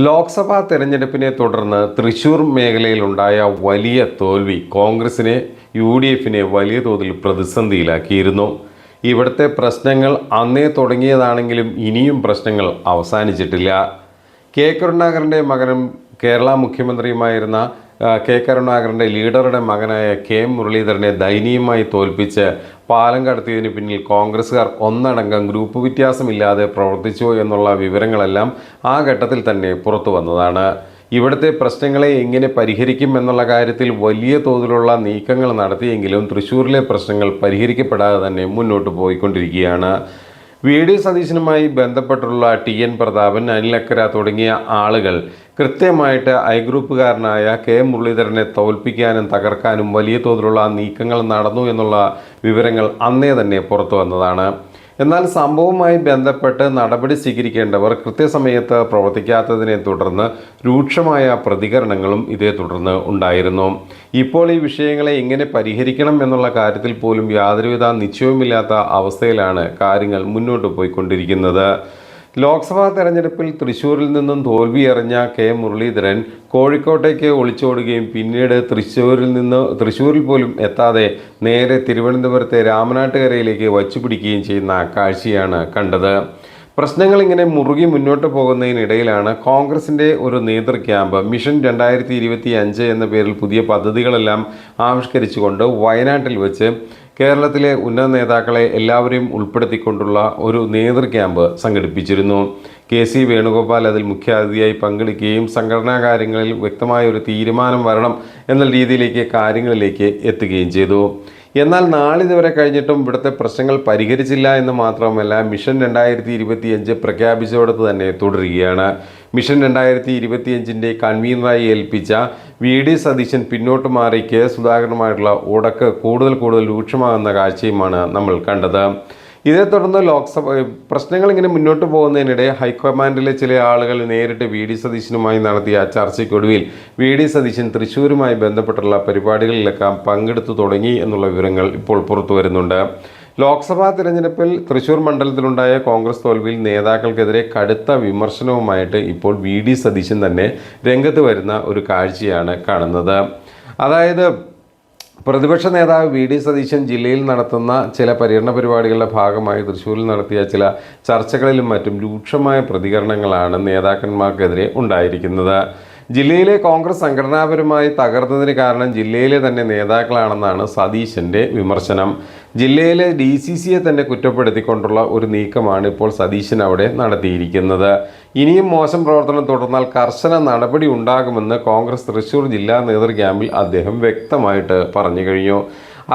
ലോക്സഭാ തെരഞ്ഞെടുപ്പിനെ തുടർന്ന് തൃശൂർ മേഖലയിലുണ്ടായ വലിയ തോൽവി കോൺഗ്രസിനെ യു ഡി എഫിനെ വലിയ തോതിൽ പ്രതിസന്ധിയിലാക്കിയിരുന്നു. ഇവിടുത്തെ പ്രശ്നങ്ങൾ അന്നേ തുടങ്ങിയതാണെങ്കിലും ഇനിയും പ്രശ്നങ്ങൾ അവസാനിച്ചിട്ടില്ല. കെ. കരുണാകരന്റെ മകനും കേരള മുഖ്യമന്ത്രിയുമായിരുന്ന കെ. കരുണാകരന്റെ ലീഡറുടെ മകനായ കെ. മുരളീധരനെ ദയനീയമായി തോൽപ്പിച്ച് പാലം കടത്തിയതിന് പിന്നിൽ കോൺഗ്രസ്സുകാർ ഒന്നടങ്കം ഗ്രൂപ്പ് വ്യത്യാസമില്ലാതെ പ്രവർത്തിച്ചു എന്നുള്ള വിവരങ്ങളെല്ലാം ആ ഘട്ടത്തിൽ തന്നെ പുറത്തു വന്നതാണ്. ഇവിടുത്തെ പ്രശ്നങ്ങളെ എങ്ങനെ പരിഹരിക്കും എന്നുള്ള കാര്യത്തിൽ വലിയ തോതിലുള്ള നീക്കങ്ങൾ നടത്തിയെങ്കിലും തൃശ്ശൂരിലെ പ്രശ്നങ്ങൾ പരിഹരിക്കപ്പെടാതെ തന്നെ മുന്നോട്ട് പോയിക്കൊണ്ടിരിക്കുകയാണ്. വി ഡി സതീശനുമായി ബന്ധപ്പെട്ടുള്ള ടി എൻ പ്രതാപൻ അനിലക്കര തുടങ്ങിയ ആളുകൾ കൃത്യമായിട്ട് ഐ ഗ്രൂപ്പുകാരനായ കെ മുരളീധരനെ തോൽപ്പിക്കാനും തകർക്കാനും വലിയ തോതിലുള്ള നീക്കങ്ങൾ നടന്നു എന്നുള്ള വിവരങ്ങൾ അന്നേ തന്നെ പുറത്തു വന്നതാണ്. എന്നാൽ സംഭവവുമായി ബന്ധപ്പെട്ട് നടപടി സ്വീകരിക്കേണ്ടവർ കൃത്യസമയത്ത് പ്രവർത്തിക്കാത്തതിനെ തുടർന്ന് രൂക്ഷമായ പ്രതികരണങ്ങളും ഇതേ തുടർന്ന് ഉണ്ടായിരുന്നു. ഇപ്പോൾ ഈ വിഷയങ്ങളെ എങ്ങനെ പരിഹരിക്കണം എന്നുള്ള കാര്യത്തിൽ പോലും യാതൊരുവിധ നിശ്ചയവുമില്ലാത്ത അവസ്ഥയിലാണ് കാര്യങ്ങൾ മുന്നോട്ട് പോയിക്കൊണ്ടിരിക്കുന്നത്. ലോക്സഭാ തെരഞ്ഞെടുപ്പിൽ തൃശ്ശൂരിൽ നിന്നും തോൽവിയറിഞ്ഞ കെ മുരളീധരൻ കോഴിക്കോട്ടേക്ക് ഒളിച്ചോടുകയും പിന്നീട് തൃശ്ശൂരിൽ നിന്ന് തൃശ്ശൂരിൽ പോലും എത്താതെ നേരെ തിരുവനന്തപുരത്തെ രാമനാട്ടുകരയിലേക്ക് വച്ചുപിടിക്കുകയും ചെയ്യുന്ന കാഴ്ചയാണ് കണ്ടത്. പ്രശ്നങ്ങൾ ഇങ്ങനെ മുറുകി മുന്നോട്ട് പോകുന്നതിനിടയിലാണ് കോൺഗ്രസിന്റെ ഒരു നേതൃ ക്യാമ്പ് മിഷൻ രണ്ടായിരത്തി ഇരുപത്തി അഞ്ച് എന്ന പേരിൽ പുതിയ പദ്ധതികളെല്ലാം ആവിഷ്കരിച്ചുകൊണ്ട് വയനാട്ടിൽ വെച്ച് കേരളത്തിലെ ഉന്നത നേതാക്കളെ എല്ലാവരെയും ഉൾപ്പെടുത്തിക്കൊണ്ടുള്ള ഒരു നേതൃ ക്യാമ്പ് സംഘടിപ്പിച്ചിരുന്നു. കെ സി വേണുഗോപാൽ അതിൽ മുഖ്യാതിഥിയായി പങ്കെടുക്കുകയും സംഘടനാ കാര്യങ്ങളിൽ വ്യക്തമായ ഒരു തീരുമാനം വരണം എന്ന രീതിയിലേക്ക് കാര്യങ്ങളിലേക്ക് എത്തുകയും ചെയ്തു. എന്നാൽ നാളിതുവരെ കഴിഞ്ഞിട്ടും ഇവിടുത്തെ പ്രശ്നങ്ങൾ പരിഹരിച്ചില്ല എന്ന് മാത്രമല്ല മിഷൻ രണ്ടായിരത്തി ഇരുപത്തിയഞ്ച് പ്രഖ്യാപിച്ചോടത്ത് തന്നെ തുടരുകയാണ്. മിഷൻ രണ്ടായിരത്തി ഇരുപത്തിയഞ്ചിന്റെ കൺവീനറായി ഏൽപ്പിച്ച വി ഡി സതീശൻ പിന്നോട്ട് മാറി കെ സുധാകരനുമായിട്ടുള്ള ഉടക്ക് കൂടുതൽ കൂടുതൽ രൂക്ഷമാകുന്ന കാഴ്ചയുമാണ് നമ്മൾ കണ്ടത്. ഇതേ തുടർന്ന് ലോക്സഭ പ്രശ്നങ്ങൾ ഇങ്ങനെ മുന്നോട്ട് പോകുന്നതിനിടെ ഹൈക്കമാൻഡിലെ ചില ആളുകൾ നേരിട്ട് വി ഡി സതീശനുമായി നടത്തിയ ചർച്ചയ്ക്കൊടുവിൽ വി ഡി സതീശൻ തൃശ്ശൂരുമായി ബന്ധപ്പെട്ടുള്ള പരിപാടികളിലൊക്കെ പങ്കെടുത്തു തുടങ്ങി എന്നുള്ള വിവരങ്ങൾ ഇപ്പോൾ പുറത്തു വരുന്നുണ്ട്. ലോക്സഭാ തിരഞ്ഞെടുപ്പിൽ തൃശൂർ മണ്ഡലത്തിലുണ്ടായ കോൺഗ്രസ് തോൽവിയിൽ നേതാക്കൾക്കെതിരെ കടുത്ത വിമർശനവുമായിട്ട് ഇപ്പോൾ വി ഡി സതീശൻ തന്നെ രംഗത്ത് വരുന്ന ഒരു കാഴ്ചയാണ് കാണുന്നത്. അതായത് പ്രതിപക്ഷ നേതാവ് വി ഡി സതീശൻ ജില്ലയിൽ നടത്തുന്ന ചില പര്യടന പരിപാടികളുടെ ഭാഗമായി തൃശ്ശൂരിൽ നടത്തിയ ചില ചർച്ചകളിലും മറ്റും രൂക്ഷമായ പ്രതികരണങ്ങളാണ് നേതാക്കന്മാർക്കെതിരെ ഉണ്ടായിരിക്കുന്നത്. ജില്ലയിലെ കോൺഗ്രസ് സംഘടനാപരമായി തകർന്നതിന് കാരണം ജില്ലയിലെ തന്നെ നേതാക്കളാണെന്നാണ് സതീശന്റെ വിമർശനം. ജില്ലയിലെ ഡി സി സിയെ തന്നെ കുറ്റപ്പെടുത്തിക്കൊണ്ടുള്ള ഒരു നീക്കമാണ് ഇപ്പോൾ സതീശൻ അവിടെ നടത്തിയിരിക്കുന്നത്. ഇനിയും മോശം പ്രവർത്തനം തുടർന്നാൽ കർശന നടപടി ഉണ്ടാകുമെന്ന് കോൺഗ്രസ് തൃശൂർ ജില്ലാ നേതൃ ക്യാമ്പിൽ അദ്ദേഹം വ്യക്തമായിട്ട് പറഞ്ഞു കഴിഞ്ഞു.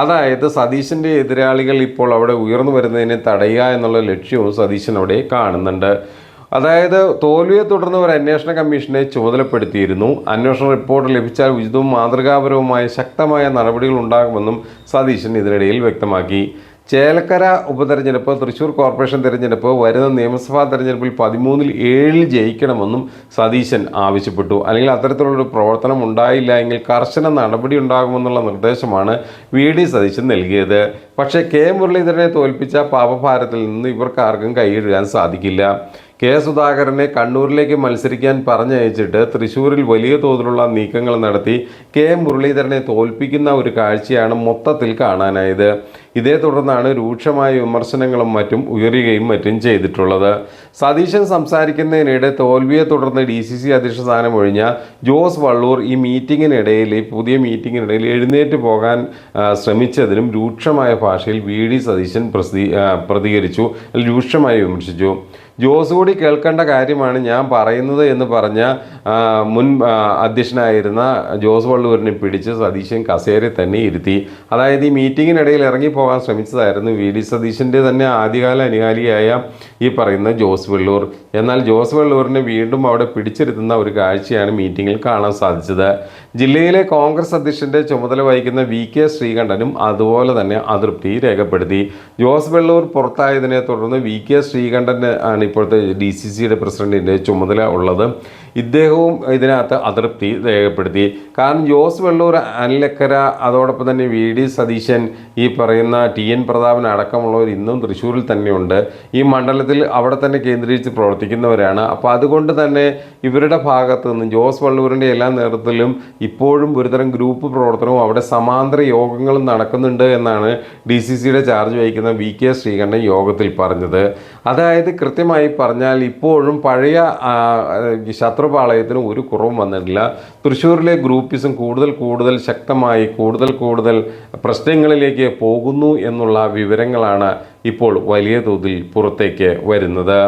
അതായത് സതീശന്റെ എതിരാളികൾ ഇപ്പോൾ അവിടെ ഉയർന്നു വരുന്നതിനെ തടയുക എന്നുള്ള ലക്ഷ്യവും സതീശൻ അവിടെ കാണുന്നുണ്ട്. അതായത് തോൽവിയെ തുടർന്ന് ഒരു അന്വേഷണ കമ്മീഷനെ ചുമതലപ്പെടുത്തിയിരുന്നു. അന്വേഷണ റിപ്പോർട്ട് ലഭിച്ചാൽ ഉചിതവും മാതൃകാപരവുമായ ശക്തമായ നടപടികൾ ഉണ്ടാകുമെന്നും സതീശൻ ഇതിനിടയിൽ വ്യക്തമാക്കി. ചേലക്കര ഉപതെരഞ്ഞെടുപ്പ് തൃശൂർ കോർപ്പറേഷൻ തെരഞ്ഞെടുപ്പ് വരുന്ന നിയമസഭാ തെരഞ്ഞെടുപ്പിൽ പതിമൂന്നിൽ ഏഴിൽ ജയിക്കണമെന്നും സതീശൻ ആവശ്യപ്പെട്ടു. അല്ലെങ്കിൽ അത്തരത്തിലുള്ളൊരു പ്രവർത്തനം ഉണ്ടായില്ല എങ്കിൽ കർശന നടപടി ഉണ്ടാകുമെന്നുള്ള നിർദ്ദേശമാണ് വി ഡി സതീശൻ നൽകിയത്. പക്ഷേ കെ മുരളീധരനെ തോൽപ്പിച്ച പാപഭാരത്തിൽ നിന്ന് ഇവർക്കാർക്കും കൈയിടാൻ സാധിക്കില്ല. കെ സുധാകരനെ കണ്ണൂരിലേക്ക് മത്സരിക്കാൻ പറഞ്ഞയച്ചിട്ട് തൃശൂരിൽ വലിയ തോതിലുള്ള നീക്കങ്ങൾ നടത്തി കെ മുരളീധരനെ തോൽപ്പിക്കുന്ന ഒരു കാഴ്ചയാണ് മൊത്തത്തിൽ കാണാനായത്. ഇതേ തുടർന്നാണ് രൂക്ഷമായ വിമർശനങ്ങളും മറ്റും ഉയരുകയും മറ്റും ചെയ്തിട്ടുള്ളത്. സതീശൻ സംസാരിക്കുന്നതിനിടെ തോൽവിയെ തുടർന്ന് ഡി സി സി അധ്യക്ഷ സ്ഥാനം ഒഴിഞ്ഞ ജോസ് വള്ളൂർ ഈ മീറ്റിങ്ങിനിടയിൽ പുതിയ മീറ്റിങ്ങിനിടയിൽ എഴുന്നേറ്റ് പോകാൻ ശ്രമിച്ചതിനും രൂക്ഷമായ ഭാഷയിൽ വി ഡി സതീശൻ പ്രസി പ്രതികരിച്ചു രൂക്ഷമായി വിമർശിച്ചു. ജോസ് കൂടി കേൾക്കേണ്ട കാര്യമാണ് ഞാൻ പറയുന്നത് എന്ന് പറഞ്ഞ മുൻ അധ്യക്ഷനായിരുന്ന ജോസ് വള്ളൂരിനെ പിടിച്ച് സതീശൻ കസേരയിൽ തന്നെ ഇരുത്തി. അതായത് ഈ മീറ്റിങ്ങിനിടയിൽ ഇറങ്ങിപ്പോകാൻ ശ്രമിച്ചതായിരുന്നു വി ഡി സതീശന്റെ തന്നെ ആദ്യകാല അനുകാലിയായ ഈ പറയുന്ന ജോസ് വെള്ളൂർ. എന്നാൽ ജോസ് വെള്ളൂരിനെ വീണ്ടും അവിടെ പിടിച്ചിരുത്തുന്ന ഒരു കാഴ്ചയാണ് മീറ്റിങ്ങിൽ കാണാൻ സാധിച്ചത്. ജില്ലയിലെ കോൺഗ്രസ് അധ്യക്ഷന്റെ ചുമതല വഹിക്കുന്ന വി കെ ശ്രീകണ്ഠനും അതുപോലെ തന്നെ അതൃപ്തി രേഖപ്പെടുത്തി. ജോസ് വെള്ളൂർ പുറത്തായതിനെ തുടർന്ന് വി കെ ശ്രീകണ്ഠൻ ആണ് ഇപ്പോഴത്തെ ഡി സി സിയുടെ പ്രസിഡന്റിന്റെ ചുമതല ഉള്ളത്. ഇദ്ദേഹവും ഇതിനകത്ത് അതൃപ്തി രേഖപ്പെടുത്തി. കാരണം ജോസ് വെള്ളൂർ അനിലക്കര അതോടൊപ്പം തന്നെ വി ഡി സതീശൻ ഈ പറയുന്ന ടി എൻ പ്രതാപൻ അടക്കമുള്ളവർ ഇന്നും തൃശ്ശൂരിൽ തന്നെയുണ്ട്. ഈ മണ്ഡലത്തിൽ അവിടെ തന്നെ കേന്ദ്രീകരിച്ച് പ്രവർത്തിക്കുന്നവരാണ്. അപ്പോൾ അതുകൊണ്ട് തന്നെ ഇവരുടെ ഭാഗത്തു നിന്നും ജോസ് വള്ളൂരിന്റെ എല്ലാ നേതൃത്വത്തിലും ഇപ്പോഴും ഒരുതരം ഗ്രൂപ്പ് പ്രവർത്തനവും അവിടെ സമാന്തര യോഗങ്ങളും നടക്കുന്നുണ്ട് എന്നാണ് ഡി സി സിയുടെ ചാർജ് വഹിക്കുന്ന വി കെ ശ്രീകണ്ഠൻ യോഗത്തിൽ പറഞ്ഞത്. അതായത് കൃത്യമായി പറഞ്ഞാൽ ഇപ്പോഴും പഴയ ആ, ഈ ശത്രുപാളയത്തിന് ഒരു കുറവും വന്നിട്ടില്ല. തൃശ്ശൂരിലെ ഗ്രൂപ്പിസം കൂടുതൽ കൂടുതൽ ശക്തമായി കൂടുതൽ കൂടുതൽ പ്രശ്നങ്ങളിലേക്ക് പോകുന്നു എന്നുള്ള വിവരങ്ങളാണ് ഇപ്പോൾ വലിയ തോതിൽ പുറത്തേക്ക് വരുന്നത്.